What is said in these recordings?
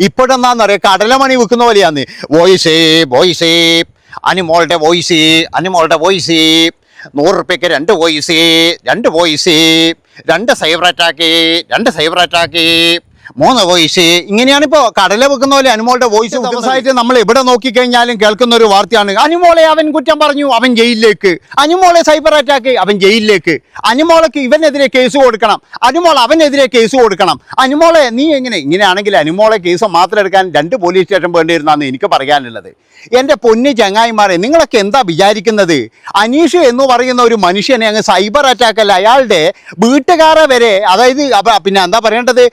ഇപ്പോഴെന്താന്നറിയാം? കടലമണി വെക്കുന്ന പോലെയാന്ന്. വോയിസേ വോയിസേ അനിമോളുടെ voice അനിമോളുടെ voice നൂറ് റുപ്യക്ക് രണ്ട് വോയിസ് രണ്ട് വോയിസ് രണ്ട് സൈബർ അറ്റാക്ക് രണ്ട് സൈബർ അറ്റാക്ക് മൂന്ന് വോയിസ് ഇങ്ങനെയാണ് ഇപ്പോ കടല വെക്കുന്ന പോലെ അനുമോളുടെ വോയിസ് ദിവസമായിട്ട് നമ്മൾ എവിടെ നോക്കിക്കഴിഞ്ഞാലും കേൾക്കുന്ന ഒരു വാർത്തയാണ്. അനുമോളെ അവൻ കുറ്റം പറഞ്ഞു അവൻ ജയിലിലേക്ക്. അനുമോളെ സൈബർ അറ്റാക്ക് അവൻ ജയിലിലേക്ക്. അനുമോളക്ക് ഇവനെതിരെ കേസ് കൊടുക്കണം. അനുമോൾ അവനെതിരെ കേസ് കൊടുക്കണം. അനുമോളെ നീ എങ്ങനെ? ഇങ്ങനെയാണെങ്കിൽ അനുമോളെ കേസ് മാത്രം എടുക്കാൻ രണ്ട് പോലീസ് സ്റ്റേഷൻ വേണ്ടിയിരുന്നാന്ന് എനിക്ക് പറയാനുള്ളത്. എന്റെ പൊന്നു ചങ്ങായിമാരെ നിങ്ങളൊക്കെ എന്താ വിചാരിക്കുന്നത്? അനീഷ് എന്ന് പറയുന്ന ഒരു മനുഷ്യനെ അങ്ങ് സൈബർ അറ്റാക്കല്ല അയാളുടെ വീട്ടുകാരെ വരെ അതായത് പിന്നെ എന്താ പറയേണ്ടത്?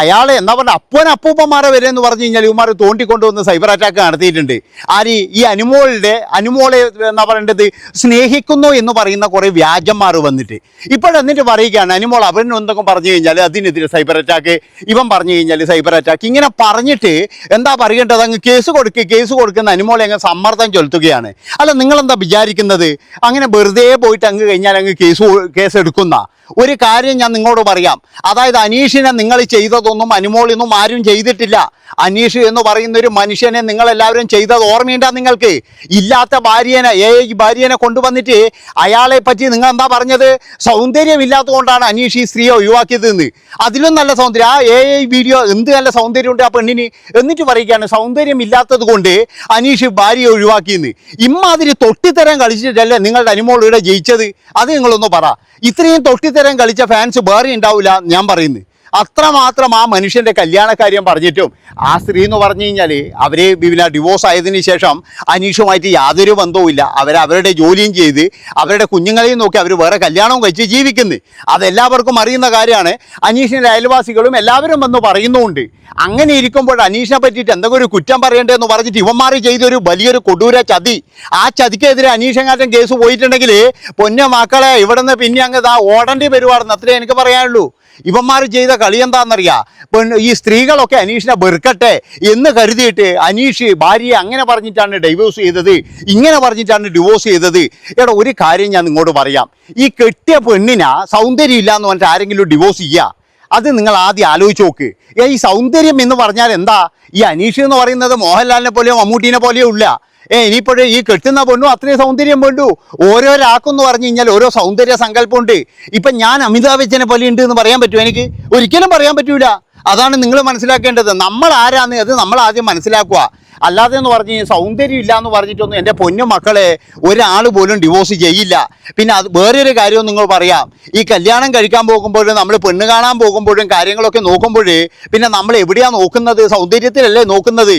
അയാളെ എന്താ പറയുക അപ്പൻ അപ്പൂപ്പന്മാരെ വരെ എന്ന് പറഞ്ഞു കഴിഞ്ഞാൽ ഇവന്മാർ തോണ്ടിക്കൊണ്ടുവന്ന് സൈബർ അറ്റാക്ക് നടത്തിയിട്ടുണ്ട്. ആര് ഈ അനുമോളുടെ അനുമോളെ എന്താ പറയേണ്ടത്? സ്നേഹിക്കുന്നു എന്ന് പറയുന്ന കുറേ വ്യാജന്മാർ വന്നിട്ട്. ഇപ്പോഴെന്നിട്ട് പറയുകയാണ് അനുമോൾ അവൻ എന്തൊക്കെ പറഞ്ഞു കഴിഞ്ഞാൽ അതിനെതിരെ സൈബർ അറ്റാക്ക് ഇവൻ പറഞ്ഞു കഴിഞ്ഞാൽ സൈബർ അറ്റാക്ക്. ഇങ്ങനെ പറഞ്ഞിട്ട് എന്താ പറയേണ്ടത്? അങ്ങ് കേസ് കൊടുക്കുക കേസ് കൊടുക്കുന്ന അനുമോളെ അങ്ങ് സമ്മർദ്ദം ചെലുത്തുകയാണ്. അല്ല നിങ്ങളെന്താ വിചാരിക്കുന്നത്? അങ്ങനെ വെറുതെ പോയിട്ട് അങ്ങ് കഴിഞ്ഞാൽ അങ്ങ് കേസ് കേസ് എടുക്കുന്ന ഒരു കാര്യം ഞാൻ നിങ്ങളോട് പറയാം. അതായത് അനീഷിനെ നിങ്ങൾ ചെയ്തതൊന്നും അനുമോളൊന്നും ആരും ചെയ്തിട്ടില്ല. അനീഷ് എന്ന് പറയുന്ന ഒരു മനുഷ്യനെ നിങ്ങൾ എല്ലാവരും ചെയ്തത് ഓർമ്മയുണ്ടാ നിങ്ങൾക്ക്? ഇല്ലാത്ത ഭാര്യനെ ഏ ഭാര്യനെ കൊണ്ടുവന്നിട്ട് അയാളെ പറ്റി നിങ്ങൾ എന്താ പറഞ്ഞത്? സൗന്ദര്യമില്ലാത്തതുകൊണ്ടാണ് അനീഷ് ഈ സ്ത്രീയെ ഒഴിവാക്കിയത് എന്ന് അതിലും നല്ല സൗന്ദര്യം. ആ ഏ വീഡിയോ എന്ത് നല്ല സൗന്ദര്യമുണ്ട് ആ പെണ്ണിന്? എന്നിട്ട് പറയുകയാണ് സൗന്ദര്യം ഇല്ലാത്തത് കൊണ്ട് അനീഷ് ഭാര്യയെ ഒഴിവാക്കിയെന്ന്. ഇമ്മാതിരി തൊട്ടിത്തരം കളിച്ചിട്ടല്ലേ നിങ്ങളുടെ അനുമോൾ ഇവിടെ ജയിച്ചത്? അത് നിങ്ങളൊന്ന് പറ. ഇത്രയും തൊട്ടിത്തരം കളിച്ച ഫാൻസ് വേറെ ഉണ്ടാവില്ല ഞാൻ പറയുന്നത്. അത്രമാത്രം ആ മനുഷ്യന്റെ കല്യാണക്കാര്യം പറഞ്ഞിട്ടും ആ സ്ത്രീ എന്ന് പറഞ്ഞു കഴിഞ്ഞാൽ അവരെ പിന്നെ ഡിവോഴ്സ് ആയതിന് ശേഷം അനീഷുമായിട്ട് യാതൊരു ബന്ധവുമില്ല അവരുടെ ജോലിയും ചെയ്ത് അവരുടെ കുഞ്ഞുങ്ങളെയും നോക്കി അവർ വേറെ കല്യാണവും കഴിച്ച് ജീവിക്കുന്നു. അതെല്ലാവർക്കും അറിയുന്ന കാര്യമാണ്. അനീഷിന്റെ അയൽവാസികളും എല്ലാവരും വന്ന് പറയുന്നുമുണ്ട് അങ്ങനെ ഇരിക്കുമ്പോൾ അനീഷിനെ പറ്റിയിട്ട് എന്തെങ്കിലും ഒരു കുറ്റം പറയേണ്ടതെന്ന് പറഞ്ഞിട്ട് ഇവന്മാർ ചെയ്തൊരു വലിയൊരു കൊടൂര ചതി. ആ ചതിക്കെതിരെ അനീഷങ്ങാറ്റം കേസ് പോയിട്ടുണ്ടെങ്കിൽ പൊന്ന മക്കളെ ഇവിടെ നിന്ന് പിന്നെ അങ്ങ് ഓടേണ്ടി വരുവാണെന്ന് അത്രേ എനിക്ക് പറയാനുള്ളൂ. ഇവന്മാർ ചെയ്ത കളി എന്താണെന്നറിയാ? പെണ്ണ് ഈ സ്ത്രീകളൊക്കെ അനീഷിനെ വെറുക്കട്ടെ എന്ന് കരുതിയിട്ട് അനീഷ് ഭാര്യയെ അങ്ങനെ പറഞ്ഞിട്ടാണ് ഡൈവോഴ്സ് ചെയ്തത്. ഇങ്ങനെ പറഞ്ഞിട്ടാണ് ഡിവോഴ്സ് ചെയ്തത്. എടാ ഒരു കാര്യം ഞാൻ നിങ്ങോട് പറയാം. ഈ കെട്ടിയ പെണ്ണിനാ സൗന്ദര്യം ഇല്ല എന്ന് പറഞ്ഞിട്ട് ആരെങ്കിലും ഡിവോഴ്സ് ചെയ്യുക അത് നിങ്ങൾ ആദ്യം ആലോചിച്ച് നോക്ക്. ഈ സൗന്ദര്യം എന്ന് പറഞ്ഞാൽ എന്താ? ഈ അനീഷ് എന്ന് പറയുന്നത് മോഹൻലാലിനെ പോലെയോ മമ്മൂട്ടീനെ പോലെയോ ഇല്ല. ഏ ഇനിയിപ്പോഴേ ഈ കെട്ടുന്ന പൊണ്ണു അത്രയും സൗന്ദര്യം വേണ്ടു ഓരോരാൾക്കെന്ന് പറഞ്ഞു കഴിഞ്ഞാൽ ഓരോ സൗന്ദര്യ സങ്കല്പമുണ്ട്. ഇപ്പം ഞാൻ അമിതാഭ് ബച്ചനെ പോലെ ഉണ്ട് എന്ന് പറയാൻ പറ്റുമോ എനിക്ക്? ഒരിക്കലും പറയാൻ പറ്റൂല. അതാണ് നിങ്ങൾ മനസ്സിലാക്കേണ്ടത്. നമ്മൾ ആരാന്ന് അത് നമ്മൾ ആദ്യം മനസ്സിലാക്കുക. അല്ലാതെ എന്ന് പറഞ്ഞ് സൗന്ദര്യം ഇല്ല എന്ന് പറഞ്ഞിട്ടൊന്നും എന്റെ പൊന്നു മക്കളെ ഒരാൾ പോലും ഡിവോഴ്സ് ചെയ്യില്ല. പിന്നെ അത് വേറൊരു കാര്യവും നിങ്ങൾ പറയാം. ഈ കല്യാണം കഴിക്കാൻ പോകുമ്പോഴും നമ്മൾ പെണ്ണ് കാണാൻ പോകുമ്പോഴും കാര്യങ്ങളൊക്കെ നോക്കുമ്പോഴേ പിന്നെ നമ്മൾ എവിടെയാണ് നോക്കുന്നത്? സൗന്ദര്യത്തിലല്ലേ നോക്കുന്നത്?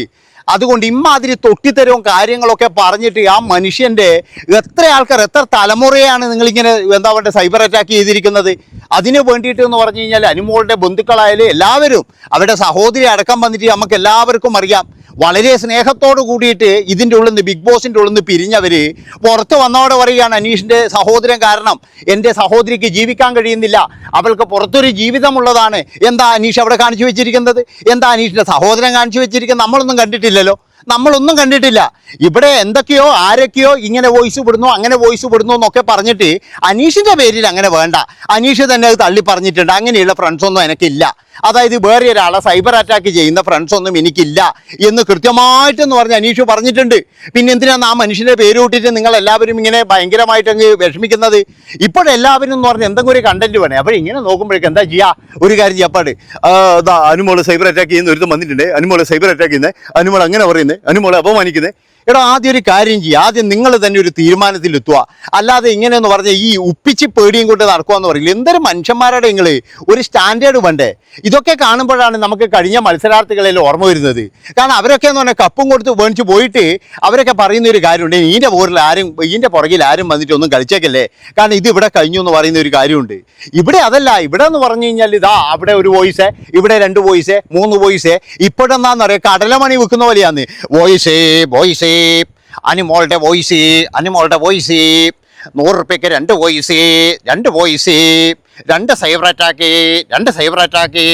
അതുകൊണ്ട് ഇമ്മാതിരി തൊട്ടിത്തരവും കാര്യങ്ങളൊക്കെ പറഞ്ഞിട്ട് ആ മനുഷ്യന്റെ എത്ര ആൾക്കാർ എത്ര തലമുറയാണ് നിങ്ങളിങ്ങനെ എന്താ പറയുക സൈബർ അറ്റാക്ക് ചെയ്തിരിക്കുന്നത്? അതിന് വേണ്ടിയിട്ട് എന്ന് പറഞ്ഞു കഴിഞ്ഞാൽ അനുമോളുടെ ബന്ധുക്കളായാലും എല്ലാവരും അവരുടെ സഹോദരി അടക്കം വന്നിട്ട് നമുക്ക് എല്ലാവർക്കും അറിയാം. വളരെ സ്നേഹത്തോട് കൂടിയിട്ട് ഇതിന്റെ ഉള്ളിൽ നിന്ന് ബിഗ് ബോസിന്റെ ഉള്ളിൽ നിന്ന് പിരിഞ്ഞവർ പുറത്ത് വന്നതോടെ പറയുകയാണ് അനീഷിന്റെ സഹോദരൻ കാരണം എന്റെ സഹോദരിക്ക് ജീവിക്കാൻ കഴിയുന്നില്ല. അവൾക്ക് പുറത്തൊരു ജീവിതമുള്ളതാണ്. എന്താ അനീഷ് അവിടെ കാണിച്ചു വെച്ചിരിക്കുന്നത്? എന്താ അനീഷിന്റെ സഹോദരൻ കാണിച്ചു വെച്ചിരിക്കുന്നത്? നമ്മളൊന്നും കണ്ടിട്ടില്ലല്ലോ നമ്മളൊന്നും കണ്ടിട്ടില്ല. ഇവിടെ എന്തൊക്കെയോ ആരൊക്കെയോ ഇങ്ങനെ വോയിസ് വിടുന്നു അങ്ങനെ വോയിസ് വിടുന്നു എന്നൊക്കെ പറഞ്ഞിട്ട് അനീഷിന്റെ പേരിൽ അങ്ങനെ വേണ്ട. അനീഷ് തന്നെ അത് തള്ളി പറഞ്ഞിട്ടുണ്ട് അങ്ങനെയുള്ള ഫ്രണ്ട്സൊന്നും എനിക്കില്ല. അതായത് വേറെ ഒരാളെ സൈബർ അറ്റാക്ക് ചെയ്യുന്ന ഫ്രണ്ട്സൊന്നും എനിക്കില്ല എന്ന് കൃത്യമായിട്ടെന്ന് പറഞ്ഞ് അനീഷ് പറഞ്ഞിട്ടുണ്ട്. പിന്നെ എന്തിനാണ് ആ മനുഷ്യന്റെ പേര് കൂട്ടിയിട്ട് നിങ്ങൾ എല്ലാവരും ഇങ്ങനെ ഭയങ്കരമായിട്ട് അങ്ങ് വിഷമിക്കുന്നത്? ഇപ്പോഴെല്ലാവരും എന്ന് പറഞ്ഞ് എന്തെങ്കിലും ഒരു കണ്ടന്റ് വേണേ. അപ്പോൾ ഇങ്ങനെ നോക്കുമ്പോഴേക്കും എന്താ ചെയ്യുക ഒരു കാര്യം ചെയ്യാപ്പാട് അനുമോൾ സൈബർ അറ്റാക്ക് ചെയ്യുന്ന ഒരുത്തം വന്നിട്ടുണ്ട്. അനുമോൾ സൈബർ അറ്റാക്ക് ചെയ്യുന്നത് അനുമോൾ അങ്ങനെ പറയുന്നത് അനുമോളെ അപമാനിക്കുന്നത് എടാ ആദ്യം ഒരു കാര്യം ചെയ്യുക ആദ്യം നിങ്ങൾ തന്നെ ഒരു തീരുമാനത്തിലെത്തുക അല്ലാതെ ഇങ്ങനെയെന്ന് പറഞ്ഞാൽ ഈ ഉപ്പിച്ച് പേടിയും കൊണ്ട് നടക്കുകയെന്ന് പറയില്ല? എന്തൊരു മനുഷ്യന്മാരുടെ നിങ്ങൾ ഒരു സ്റ്റാൻഡേർഡ് വേണ്ടേ? ഇതൊക്കെ കാണുമ്പോഴാണ് നമുക്ക് കഴിഞ്ഞ മത്സരാർത്ഥികളിൽ ഓർമ്മ വരുന്നത്. കാരണം അവരൊക്കെ എന്ന് പറഞ്ഞാൽ കപ്പും കൊടുത്ത് മേടിച്ച് പോയിട്ട് അവരൊക്കെ പറയുന്ന ഒരു കാര്യമുണ്ട് ഇതിന്റെ പോരിൽ ആരും ഇതിന്റെ പുറകിൽ ആരും വന്നിട്ട് ഒന്നും കളിച്ചേക്കല്ലേ? കാരണം ഇത് ഇവിടെ കഴിഞ്ഞു എന്ന് പറയുന്ന ഒരു കാര്യമുണ്ട്. ഇവിടെ അതല്ല ഇവിടെ എന്ന് പറഞ്ഞു കഴിഞ്ഞാൽ ഇതാ അവിടെ ഒരു വോയിസ് ഇവിടെ രണ്ട് വോയിസ് മൂന്ന് വോയിസ്. ഇപ്പോഴെന്താണെന്നറിയാം കടലമണി വെക്കുന്ന പോലെയാന്ന് വോയിസേ വോയിസേ അനിമോളുടെ വോയിസ് അനിമോളുടെ വോയിസ് നൂറ് റുപ്യക്ക് രണ്ട് വോയിസ് രണ്ട് വോയിസ് രണ്ട് സൈബർ അറ്റാക്ക് രണ്ട് സൈബർ അറ്റാക്ക്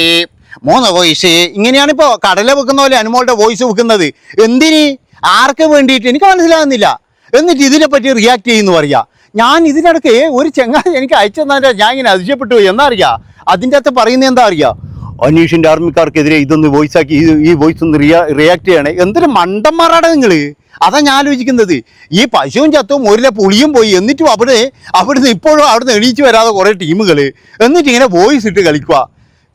മൂന്ന് വോയിസ് ഇങ്ങനെയാണിപ്പോൾ കടല വെക്കുന്ന പോലെ അനുമോളുടെ വോയിസ് വെക്കുന്നത്. എന്തിന്? ആർക്ക് വേണ്ടിയിട്ട്? എനിക്ക് മനസ്സിലാകുന്നില്ല എന്നിട്ട് ഇതിനെപ്പറ്റി റിയാക്ട് ചെയ്യുന്നു പറയാ ഞാൻ ഇതിനിടയ്ക്ക് ഒരു ചെങ്ങാതി എനിക്ക് അയച്ചെന്നാ ഞാൻ ഇങ്ങനെ അതിശയപ്പെട്ടു അറിയാ? അതിന്റെ അകത്ത് പറയുന്നത് എന്താ അറിയാ? അനീഷിന്റെ ആർമിക്കാർക്കെതിരെ ഇതൊന്ന് വോയിസ് ആക്കി ഈ- വോയിസ് ഒന്ന് റിയാ റിയാക്ട് ചെയ്യണേ. എന്തൊരു മണ്ടന്മാരാണ് നിങ്ങൾ അതാ ഞാൻ ആലോചിക്കുന്നത്. ഈ പശുവും ചത്തും ഒരിലെ പുളിയും പോയി. എന്നിട്ടും അവിടെ അവിടുന്ന് ഇപ്പോഴും അവിടുന്ന് എണീച്ച് വരാതെ കുറേ ടീമുകൾ എന്നിട്ട് ഇങ്ങനെ വോയിസ് ഇട്ട് കളിക്കുക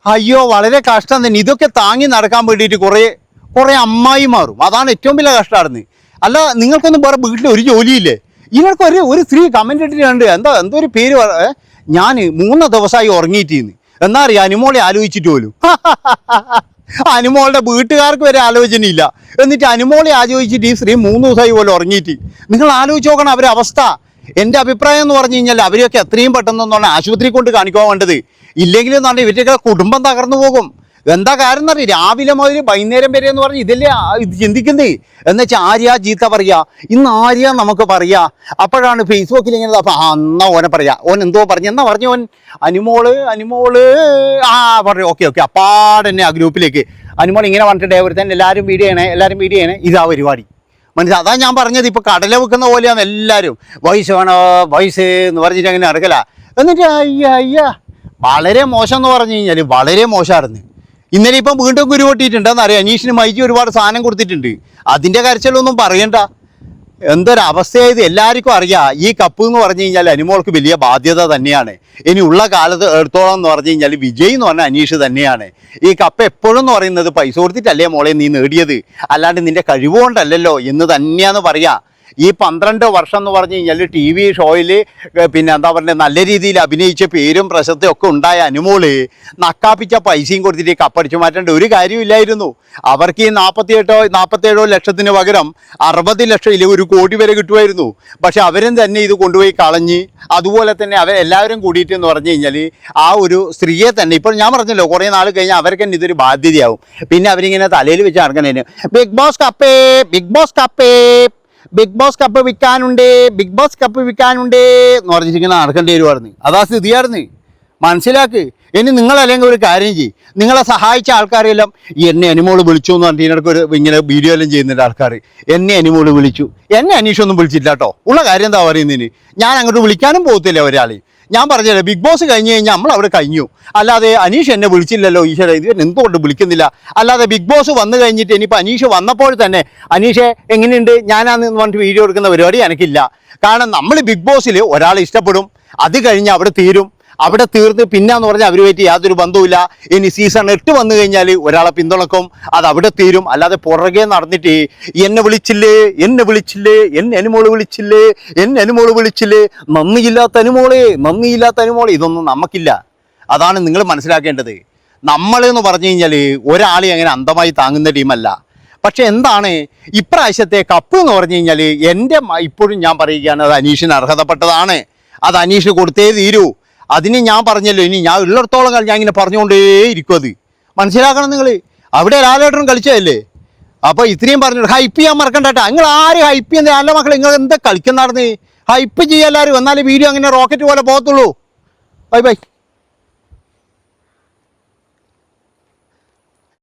അയ്യോ വളരെ കഷ്ടം തന്നെ. ഇതൊക്കെ താങ്ങി നടക്കാൻ വേണ്ടിയിട്ട് കുറേ കുറേ അമ്മായി മാറും അതാണ് ഏറ്റവും വലിയ കഷ്ടമായിരുന്നു അല്ല നിങ്ങൾക്കൊന്നും വേറെ വീട്ടിൽ ഒരു ജോലിയില്ലേ? ഇവർക്ക് ഒരു ഒരു സ്ത്രീ കമന്റ് ഇട്ടിട്ടുണ്ട്. എന്താ എന്തോ ഒരു പേര് ഞാൻ മൂന്ന് ദിവസമായി ഉറങ്ങിയിട്ടിന്ന്. എന്നാ അറിയാം അനുമോളെ ആലോചിച്ചിട്ട് പോലും. അനുമോളുടെ വീട്ടുകാർക്ക് വരെ ആലോചനയില്ല. എന്നിട്ട് അനുമോളെ ആലോചിച്ചിട്ട് ഈ സ്ത്രീ മൂന്ന് ദിവസമായി പോലെ ഉറങ്ങിയിട്ട്. നിങ്ങൾ ആലോചിച്ച് നോക്കണം അവരുടെ അവസ്ഥ. എന്റെ അഭിപ്രായം എന്ന് പറഞ്ഞു കഴിഞ്ഞാൽ അവരെയൊക്കെ എത്രയും പെട്ടെന്ന് ആശുപത്രി കൊണ്ട് കാണിക്കാൻ വേണ്ടത്. ഇല്ലെങ്കിൽ എന്ന് പറഞ്ഞാൽ ഇവരുടെയൊക്കെ കുടുംബം തകർന്നു പോകും. എന്താ കാരണം എന്നറിയാം രാവിലെ മുതൽ വൈകുന്നേരം വരെ എന്ന് പറഞ്ഞ് ഇതല്ലേ ഇത് ചിന്തിക്കുന്നേ? എന്ന് വെച്ചാൽ ആര്യ ചീത്ത പറയാ? ഇന്ന് ആര്യ നമുക്ക് പറയാ? അപ്പോഴാണ് ഫേസ്ബുക്കിൽ ഇങ്ങനെ അപ്പൊ ആ എന്നാ ഓനെ പറയാ. ഓൻ എന്തോ പറഞ്ഞു. എന്നാ പറഞ്ഞു ഓൻ? അനുമോൾ അനുമോൾ ആ പറഞ്ഞു. Okay okay. അപ്പാടെന്നെ ആ ഗ്രൂപ്പിലേക്ക്. അനുമോൾ ഇങ്ങനെ പറഞ്ഞിട്ട് ഒരുത്തൻ എല്ലാവരും വീഡിയോ ചെയ്യണേ എല്ലാവരും വീഡിയോ ചെയ്യണേ. ഇതാ പരിപാടി. മനസ്സിലായി അതാ ഞാൻ പറഞ്ഞത്. ഇപ്പൊ കടല വെക്കുന്ന പോലെയാണ് എല്ലാവരും വയസ്സ് വേണോ? വയസ്സ് എന്ന് പറഞ്ഞിട്ട് അങ്ങനെ നടക്കല. എന്നിട്ട് അയ്യ അയ്യ. വളരെ മോശം എന്ന് പറഞ്ഞു കഴിഞ്ഞാൽ വളരെ മോശമായിരുന്നു. ഇന്നലെ ഇപ്പം വീണ്ടും കുരു പൊട്ടിയിട്ടുണ്ടെന്ന് അറിയാം അനീഷിന് മൈജി ഒരുപാട് സാധനം കൊടുത്തിട്ടുണ്ട്. അതിന്റെ കരച്ചിലൊന്നും പറയണ്ട. എന്തൊരവസ്ഥയായത് എല്ലാവർക്കും അറിയാം. ഈ കപ്പ് എന്ന് പറഞ്ഞു കഴിഞ്ഞാൽ അനുമോൾക്ക് വലിയ ബാധ്യത തന്നെയാണ്. ഇനി ഉള്ള കാലത്ത് എടുത്തോളം എന്ന് പറഞ്ഞു കഴിഞ്ഞാൽ വിജയ് എന്ന് പറഞ്ഞ അനീഷ് തന്നെയാണ്. ഈ കപ്പ് എപ്പോഴും എന്ന് പറയുന്നത് പൈസ കൊടുത്തിട്ടല്ലേ മോളെ നീ നേടിയത്? അല്ലാണ്ട് നിന്റെ കഴിവുകൊണ്ടല്ലല്ലോ എന്ന് തന്നെയാന്ന് പറയാ. ഈ പന്ത്രണ്ട് വർഷം എന്ന് പറഞ്ഞു കഴിഞ്ഞാൽ ടി വി ഷോയിൽ പിന്നെ എന്താ പറയുക നല്ല രീതിയിൽ അഭിനയിച്ച പേരും പ്രശസ്തിയും ഒക്കെ ഉണ്ടായ അനുമോൾ നക്കാപ്പിച്ച പൈസയും കൊടുത്തിട്ട് കപ്പടിച്ചു മാറ്റേണ്ട ഒരു കാര്യമില്ലായിരുന്നു അവർക്ക് ഈ നാൽപ്പത്തിയെട്ടോ നാൽപ്പത്തേഴോ ലക്ഷത്തിന് പകരം അറുപത് ലക്ഷം ഇല്ലെങ്കിൽ ഒരു കോടി വരെ കിട്ടുമായിരുന്നു. പക്ഷെ അവരും തന്നെ ഇത് കൊണ്ടുപോയി കളഞ്ഞ് അതുപോലെ തന്നെ അവരെല്ലാവരും കൂടിയിട്ട് എന്ന് പറഞ്ഞു കഴിഞ്ഞാൽ ആ ഒരു സ്ത്രീയെ തന്നെ ഇപ്പോൾ ഞാൻ പറഞ്ഞല്ലോ കുറേ നാൾ കഴിഞ്ഞാൽ അവർക്ക് തന്നെ ഇതൊരു ബാധ്യതയാവും. പിന്നെ അവരിങ്ങനെ തലയിൽ വെച്ച് നടക്കണേന് ബിഗ് ബോസ് കപ്പേ ബിഗ് ബോസ് കപ്പേ ബിഗ് ബോസ് കപ്പ് വിൽക്കാനുണ്ട് ബിഗ് ബോസ് കപ്പ് വിൽക്കാനുണ്ട് എന്ന് പറഞ്ഞിരിക്കുന്ന നടക്കേണ്ടി വരുമായിരുന്നു അതാ സ്ഥിതിയായിരുന്നു മനസ്സിലാക്ക്. ഇനി നിങ്ങളല്ലെങ്കിൽ ഒരു കാര്യം ചെയ്യും. നിങ്ങളെ സഹായിച്ച ആൾക്കാരെല്ലാം എന്നെ അനിമോൾ വിളിച്ചു എന്ന് പറഞ്ഞിട്ട് ഇതിനൊക്കെ ഒരു ഇങ്ങനെ വീഡിയോ എല്ലാം ചെയ്യുന്നുണ്ട് ആൾക്കാർ എന്നെ അനിമോൾ വിളിച്ചു. എന്നെ അനീഷൊന്നും വിളിച്ചില്ല കേട്ടോ. ഉള്ള കാര്യം എന്താ പറയുന്നതിന്? ഞാൻ അങ്ങോട്ട് വിളിക്കാനും പോകത്തില്ല ഒരാളെയും ഞാൻ പറഞ്ഞില്ല ബിഗ് ബോസ് കഴിഞ്ഞ് കഴിഞ്ഞാൽ നമ്മൾ അവിടെ കഴിഞ്ഞു. അല്ലാതെ അനീഷ് എന്നെ വിളിച്ചില്ലല്ലോ ഈശ്വര ഇത് എന്തുകൊണ്ട് വിളിക്കുന്നില്ല? അല്ലാതെ ബിഗ് ബോസ് വന്നു കഴിഞ്ഞിട്ട് ഇനിയിപ്പോൾ അനീഷ് വന്നപ്പോൾ തന്നെ അനീഷെ എങ്ങനെയുണ്ട്? ഞാനാന്ന് പറഞ്ഞിട്ട് വീഡിയോ എടുക്കുന്ന പരിപാടി എനിക്കില്ല. കാരണം നമ്മൾ ബിഗ് ബോസിൽ ഒരാളെ ഇഷ്ടപ്പെടും. അത് കഴിഞ്ഞ് അവിടെ തീരും. അവിടെ തീർന്ന് പിന്നാന്ന് പറഞ്ഞാൽ അവരുമായിട്ട് യാതൊരു ബന്ധവുമില്ല. ഇനി സീസൺ എട്ട് വന്നു കഴിഞ്ഞാൽ ഒരാളെ പിന്തുണക്കും. അത് അവിടെ തീരും. അല്ലാതെ പുറകെ നടന്നിട്ട് എന്നെ വിളിച്ചില്ലേ? എന്നെ വിളിച്ചില്ലേ? എന്നെ അനുമോൾ വിളിച്ചില്ലേ? എന്നെ അനുമോൾ വിളിച്ചില്ലേ? നന്ദിയില്ലാത്ത അനുമോളെ നന്ദിയില്ലാത്ത അനുമോളെ. ഇതൊന്നും നമുക്കില്ല. അതാണ് നിങ്ങൾ മനസ്സിലാക്കേണ്ടത്. നമ്മളെന്ന് പറഞ്ഞു കഴിഞ്ഞാൽ ഒരാളെ അങ്ങനെ അന്ധമായി താങ്ങുന്ന ടീമല്ല പക്ഷെ എന്താണ്? ഇപ്രാവശ്യത്തെ കപ്പ് എന്ന് പറഞ്ഞു കഴിഞ്ഞാൽ എന്റെ ഇപ്പോഴും ഞാൻ പറയുകയാണ് അത് അനീഷിന് അർഹതപ്പെട്ടതാണ്. അത് അനീഷ് കൊടുത്തേ തീരൂ. അതിന് ഞാൻ പറഞ്ഞല്ലോ ഇനി ഞാൻ ഉള്ളിടത്തോളം ഞാൻ ഇങ്ങനെ പറഞ്ഞുകൊണ്ടേ ഇരിക്കും അത്. മനസ്സിലാക്കണം നിങ്ങൾ അവിടെ ലാലേട്ടനും കളിച്ചതല്ലേ? അപ്പോൾ ഇത്രയും പറഞ്ഞു ഹൈപ്പ് ചെയ്യാൻ മറക്കണ്ടേട്ടാ നിങ്ങൾ ആര് ഹൈപ്പ് ചെയ്യുന്ന അല്ല മക്കളെ നിങ്ങൾ എന്താ കളിക്കുന്നാർന്ന് ഹൈപ്പ് ചെയ്യാൻ എല്ലാവരും. എന്നാലേ വീഡിയോ അങ്ങനെ റോക്കറ്റ് പോലെ പോകത്തുള്ളൂ. Bye bye